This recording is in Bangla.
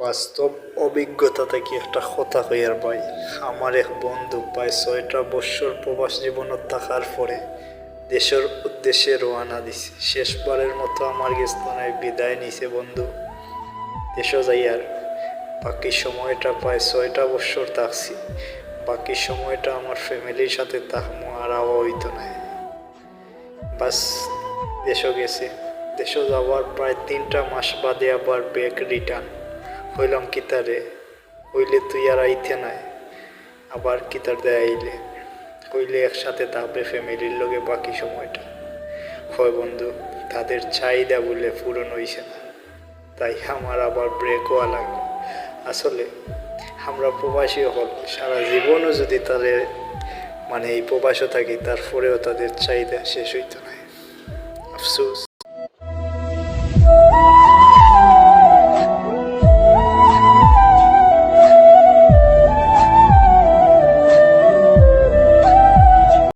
বাস্তব অভিজ্ঞতা থেকে একটা কথা কইয়ার ভাই, আমার এক বন্ধু প্রায় ছয়টা বৎসর প্রবাস জীবনত থাকার পরে দেশের উদ্দেশ্যে রওনা দিছে। শেষবারের মতো আমার গেস্তনায় বিদায় নিছে বন্ধু। দেশ যাইয়ার বাকি সময়টা প্রায় ছয়টা বৎসর থাকছি। বাকি সময়টা আমার ফ্যামিলির সাথে থাকব আর হইতো না। বাস দেশও গেছে। দেশও যাওয়ার প্রায় তিনটা মাস বাদে আবার ব্যাক রিটার্ন হইলাম কিতারে, হইলে তুই আর আইতে নাই, আবার কিতার দেয় আইলে। হইলে একসাথে থাকবে ফ্যামিলির লগে বাকি সময়টা। হয় বন্ধু, তাদের চাহিদা বলে পূরণ হইছে না। তাই আমার আবার ব্রেক হওয়া আসলে, আমরা প্রবাসী হল, সারা জীবনও যদি তাদের মানে এই প্রবাসও থাকি, তারপরেও তাদের চাহিদা শেষ হইতো না আফসোস।